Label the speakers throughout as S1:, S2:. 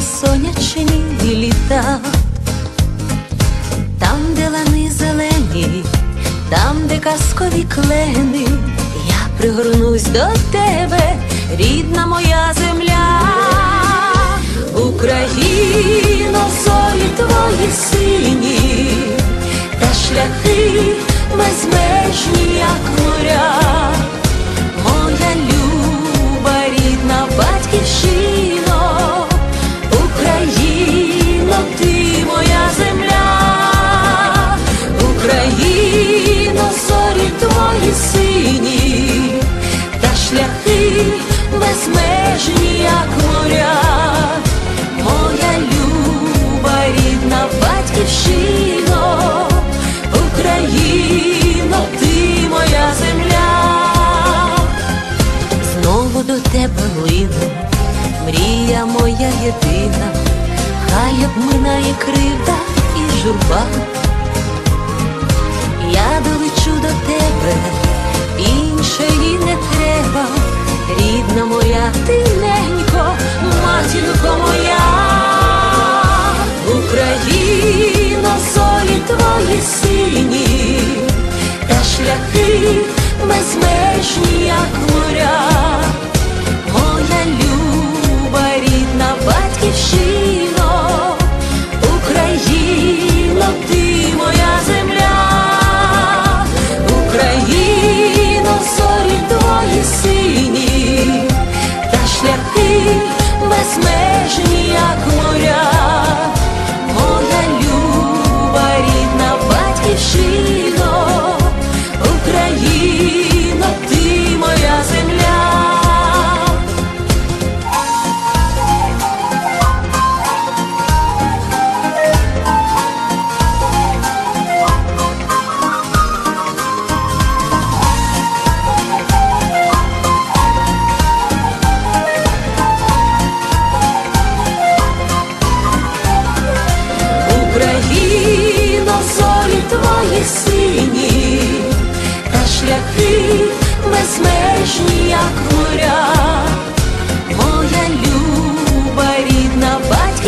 S1: сонячні літа, там, де лани зелені, там, де казкові клени, я пригорнусь до тебе, рідна моя земля, Україно, зорі твої сині, та шляхи безмежні, як моря, моя люба, рідна батьківщина. Безмежні, як моря, моя люба, рідна батьківщино, Україно, ти моя земля. Знову до тебе лину, мрія моя єдина, хай обминає кривда і журба. Я долечу до тебе, іншої не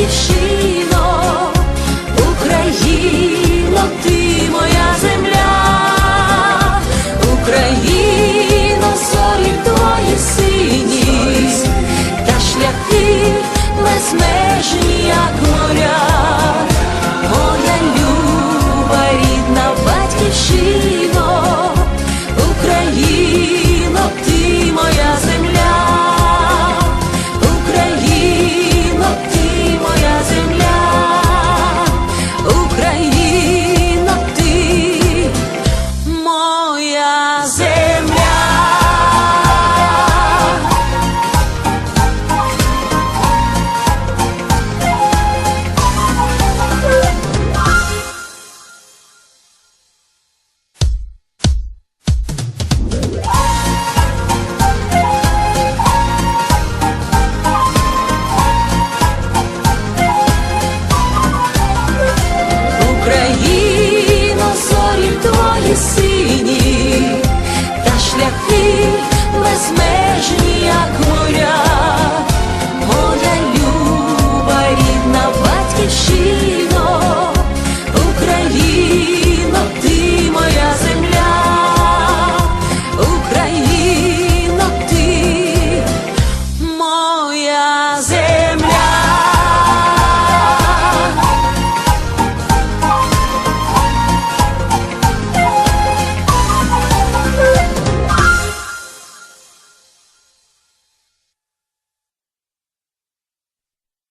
S1: рідна батьківщино, горя, Божа люба, рідна батьківщина, Україно, ти моя земля, Україно, ти моя.